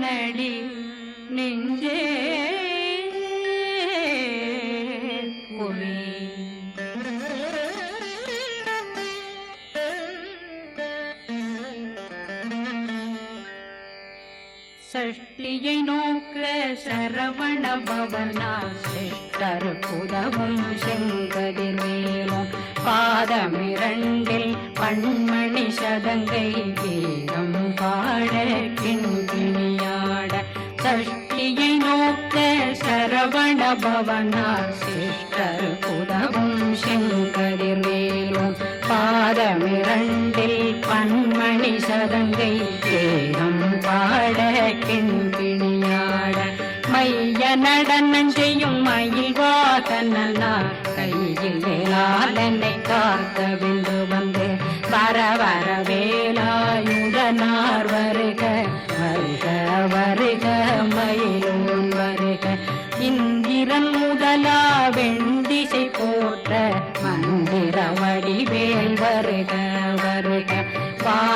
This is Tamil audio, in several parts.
குமரனடி நெஞ்சே சஷ்டியை நோக்க சரவண பவனா சிஷ்டர் புதவும் செங்கதிர் மேலும். பாதமிரண்டில் பண்மணி சதங்கை கீதம் பாட கிண்கிணியாட நோக்க சரவண பவனா சிஷ்டர் புதவும் செங்கதிர் மேலும் பாதமிரண்டில் பன்மணி சதங்கை தேகம் பாட கிண்பிணியாட மைய நடனம் செய்யும் மயில் வாகனா கையில் வேளாளனை காத்த விந்து வந்து வர வர வேலாயுடனார்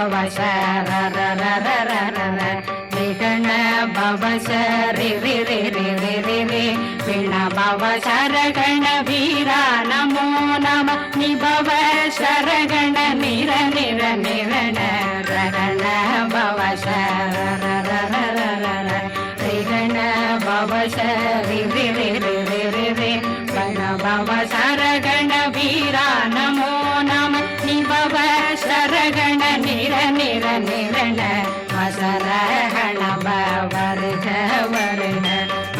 பவ விகண பவ விண பவ வீரா நமோ நம நிபவ சரகண நிர நிர நிரண ரகண பவ சரரரரரர ரிகண பவ சரி சரகண வீரா நம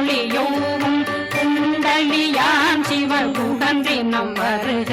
தனியொளியோவும் குண்டலியான் சிவன் குகந்தினம் வருக.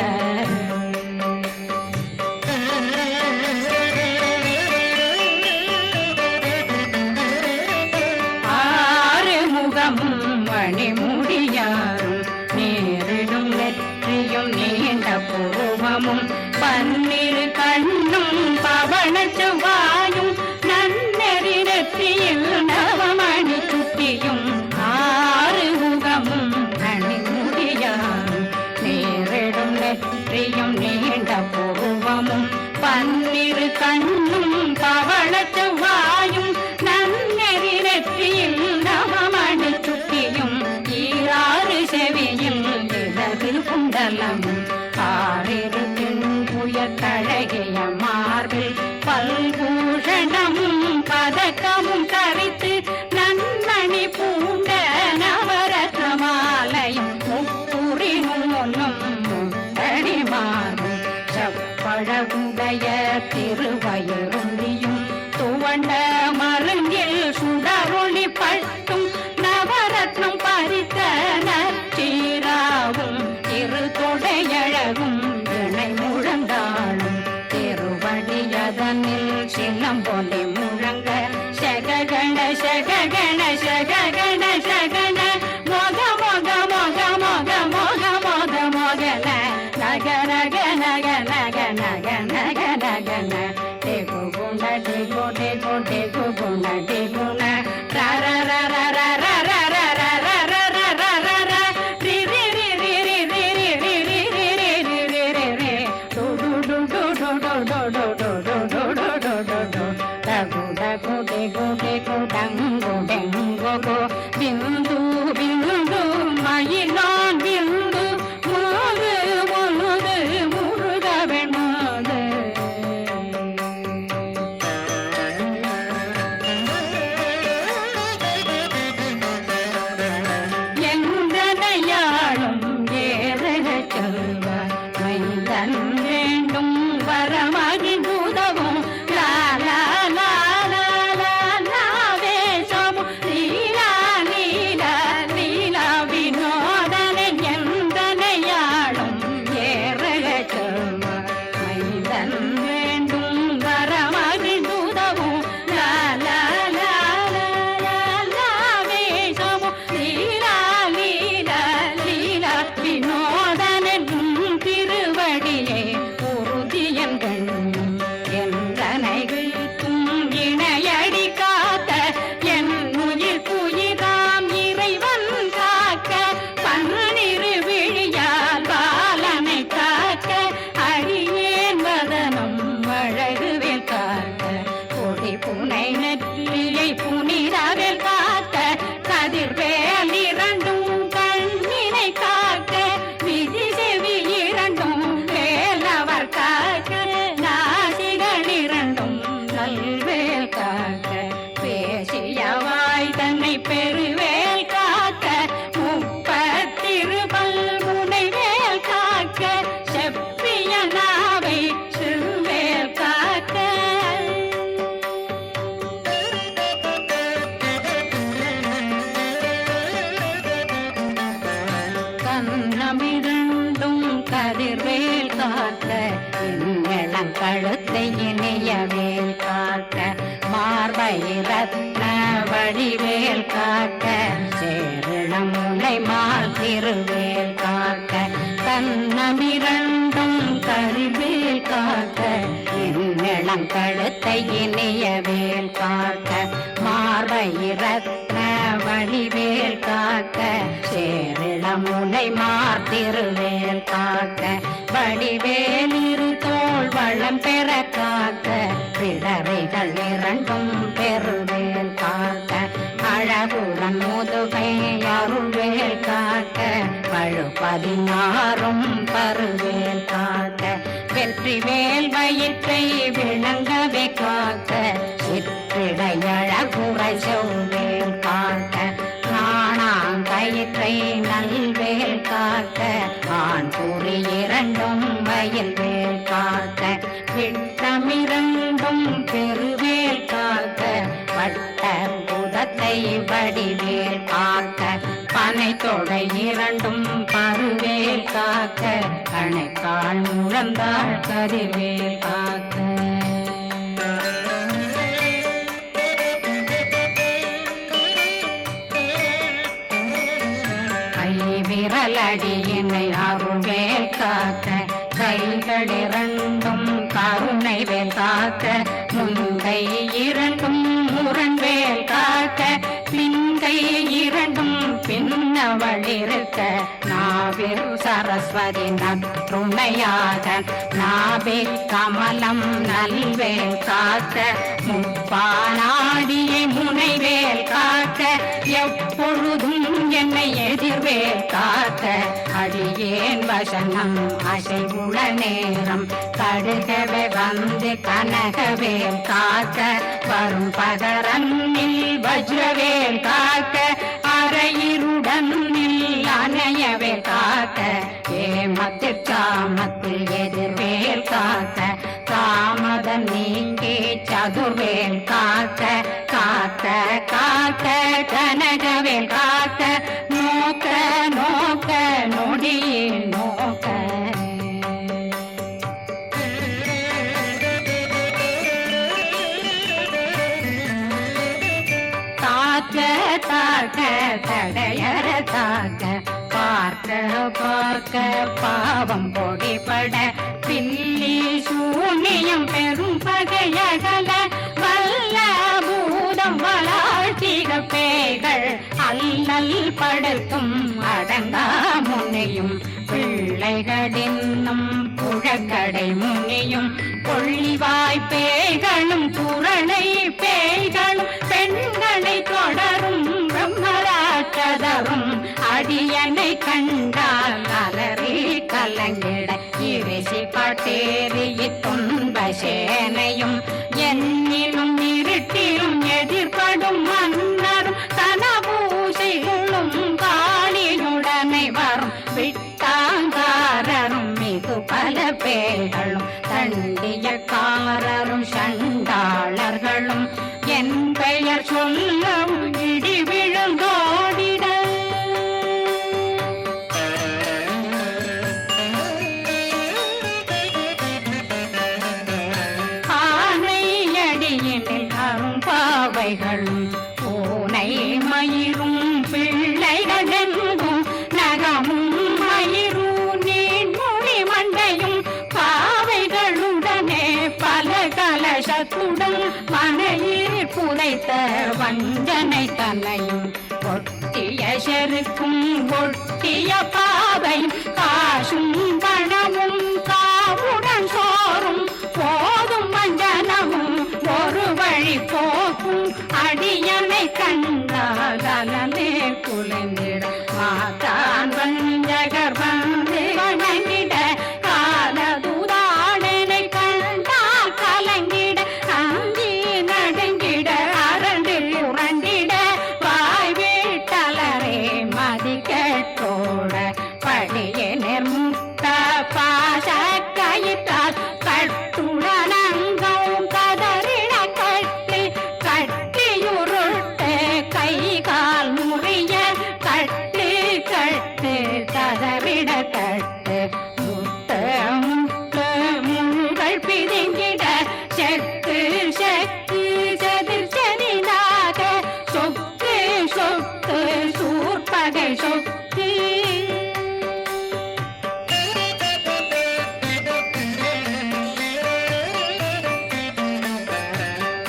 ஆறிரு புயத்தழகிய மார்பில் பல்பூஷணமும் பதக்கமும் தரித்து நன்மணி பூண்ட నగ నగ నగ నగ నగ నగ கண்ணமிரண்டும் கதிர்வேல் காக்க இளம் கழுத்தை இணையவேல் காக்க மார்பை வடிவேல் காக்க சேரணம் முனை மால் திருவேல் காக்க கண்ணமிரண்டும் கரிவேல் காக்க இளம் கழுத்தை இணையவேல் காக்க மார்பை ரத்ன வடிவேல் காக்க சேரிளம் முனை மார்த்திருவேல் காக்க. வடிவேல் இரு தோள் வளம் பெற காக்க பிடரைகள் இரண்டும் பெருவேல் காக்க. அழகுடன் முதுகை அருள்வேல் காக்க பழு பதினாறும் பருவேல் காக்க. வெற்றி வேல் வயிற்றை விளங்கவே காக்க சிற்றிடையழகுறை செவ்வேல் காக்க நாணாங்கயிற்றை நல்வேல் காக்க ஆண் கூறி இரண்டும் வயல் வேல் காக்க விட்டமிரண்டும் பெருவேல் காக்க வட்ட புதத்தை வடிவேல் காக்க பனை தொடை இரண்டும் பருவேல் காக்க கணைக்கால் முழந்தாள் கருவேல் காக்க கை விரலடியினை அருள்வேல் காக்க. கைகள் இரண்டும் கருணை வேல் காக்க. முன்கை இரண்டும் முரண்வேல் காக்க. பிங்கை இரண்டும் பின்னவளிருக்க நாவில் சரஸ்வதி நற்றுணையாக. நாவில் கமலம் நல்வேல் காக்க. முப்பானாடியை முனைவேல் காக்க எப்பொழுதும் என்னை எதிர்வேல் காக்க. அடியேன் வசனம் அசைவுள நேரம் கடுகவே வந்து கனகவேல் காக்க. வரும் பதரன்னில் வஜ்ரவேல் காக்க அரையிருடன் அணையவே காக்க. ஏமத்தில் மேல் படுத்தும் அடங்கா முனையும். பிள்ளைகளின்னும் புழக்கடை முனியும். கொள்ளிவாய் பேய்களும் குரளை பேய்களும். பெண்களை தொடரும் பிரம்மராட்சதரும் அடியனை கண்டால் அலறி கலங்கிட. இரிசி பட்டேரி துன்ப சேனையும் வைத்த வஞ்சனை தலையும் ஒட்டிய செருக்கும் ஒட்டிய பாவை காசும் பணமும் காவுடன் சோறும் போதும் வஞ்சனமும் ஒரு வழி போக்கும் அடியனை கண்டாகலே குலைந்திட மாதான் வஞ்சகர்வன். சொக்கு சூர்பகை சொக்கு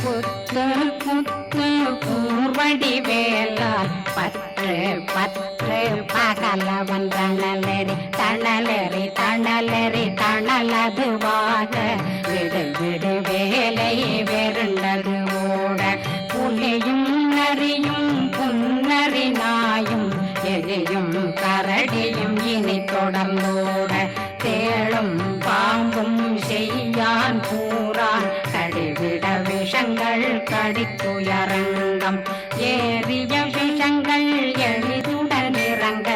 புத்து புத்து கூர்வடி வேலால் பற்று பற்று பகலவன் தணலெறி தணலெறி தணலெறி தணலதுவாக விடு விடு வேலை ஏறிய விஷங்கள் எளிதுடன் இறங்க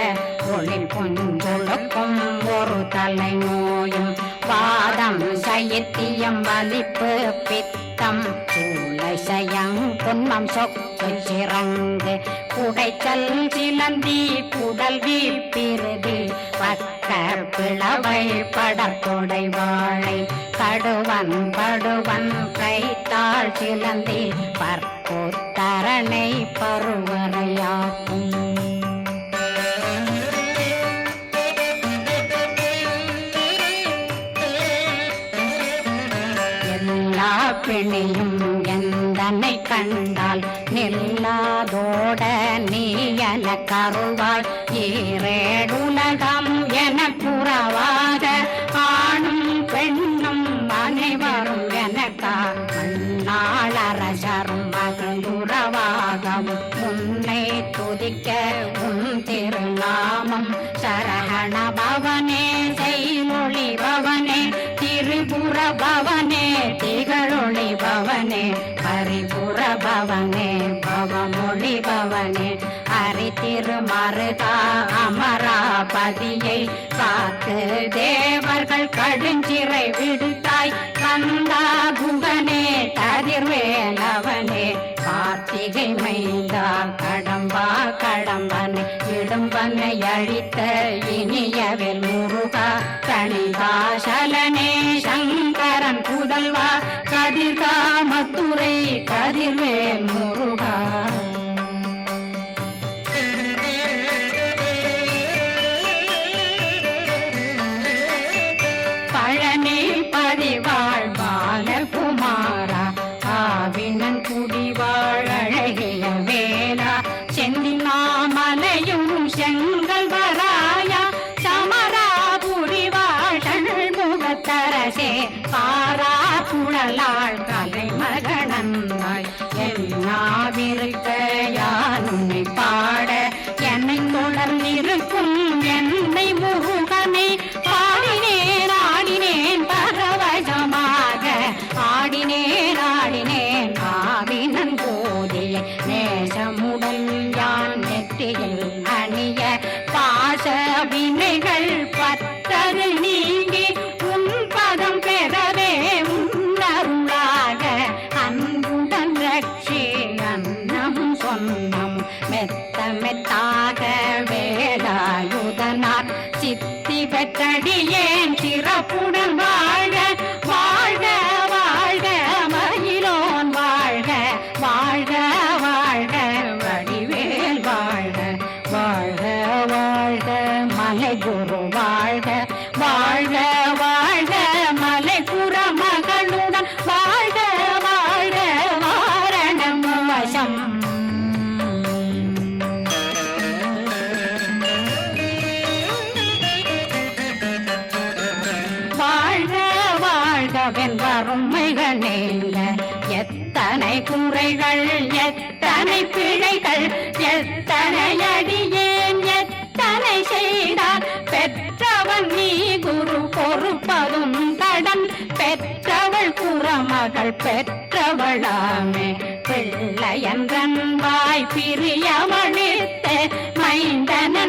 ஒளில் புஞ்சொழுக்கும் ஒரு தலை நோயும் வாதம் சைத்தியம் வலிப்பு பித்தம் சயம் புன்மம் சொக்கு சிறங்கு குடைச்சல் சிலந்தி குடல் வீழ்பிருதி பக்க பிளவை படத்தொடை வாழை கடுவன் படுவன் கைத்தாள் சிலந்தி பரணை பருவரையாக்கும். எல்லா பிணியும் எந்தனை கண்டால் நில்லாதோட நீ என கருவாள். ஏறேடுலகம் என புறவாள் சரகண பவனே செய்மொழி பவனே திரிபுர பவனே திகழொளி பவனே பரிபுர பவனே பவமொழி பவனே ஹரி திருமருகா அமராபதியை காத்து தேவர்கள் கடுஞ்சிறை விடுத்தாய் கந்தா புகனே கதிர்வேலவனே கார்த்திகை கடம்பா கடம்பனை இடும்பனை அழித்த இனியவில் முருகா கணிகாசலனே சங்கரன் புதல்வா கதிர்காமத்துறை கதிர்வேல் முருகா. என்னாவிருக்க பெற்றவளாமே பிள்ளையன்றன் வாய் பிரியமளித்த மைந்தன.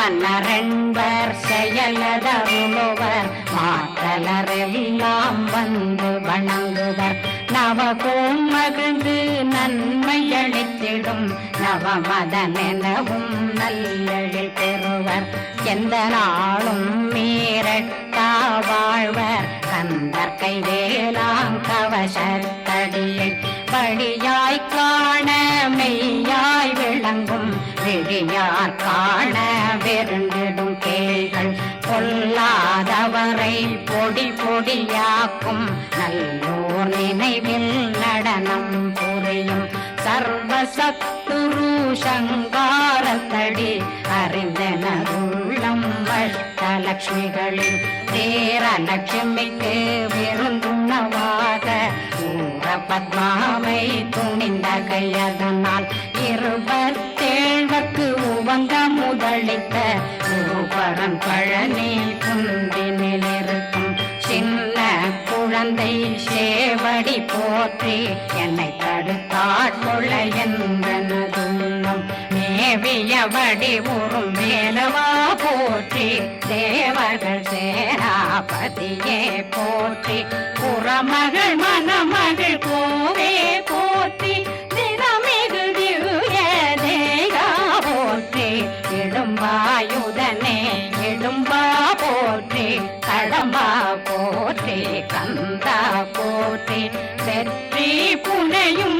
மன்னரென்பர் செயலதருளுவர் மாற்றலரெல்லாம் வந்து வணங்குவர். நவகோம் மகிழ்ந்து நன்மை அளித்திடும் நவமதனெனவும் நல்லெழில் பெறுவர். எந்த நாளும் மீறட்டா வாழ்வர். கந்தர் கைவேலாம் கவசத்தடியை படியாய் காண மெய்யாய் விளங்கும். விழியார் காண வெருண்டிடும் கேள்கள் பொல்லாதவரை பொடி பொடியாக்கும் நல்லோர் நினைவில் நடனம் புரியும் சர்வசத்துரு சங்காரத்தடி அறிந்தனருள்ளம் அஷ்டலட்சுமிகளின் தேர லட்சுமிக்கு விருந்துணவாக பத்மாவை துணிந்த கையதனால் இருபத்தி இருபத்தேழ்வக்கு உவந்த முதலித்த குருபரன் பழனி குந்தினில் இருக்கும் சின்ன குழந்தை சேவடி போற்றி என்னை தடுத்தாட்கொள்ள என்பனதுள்ளம் மேவியபடி உறும் மேலவா போற்றி தேவர்கள் சேனாபதியே போற்றி. புறமகள் மணமகள் போ நினையும்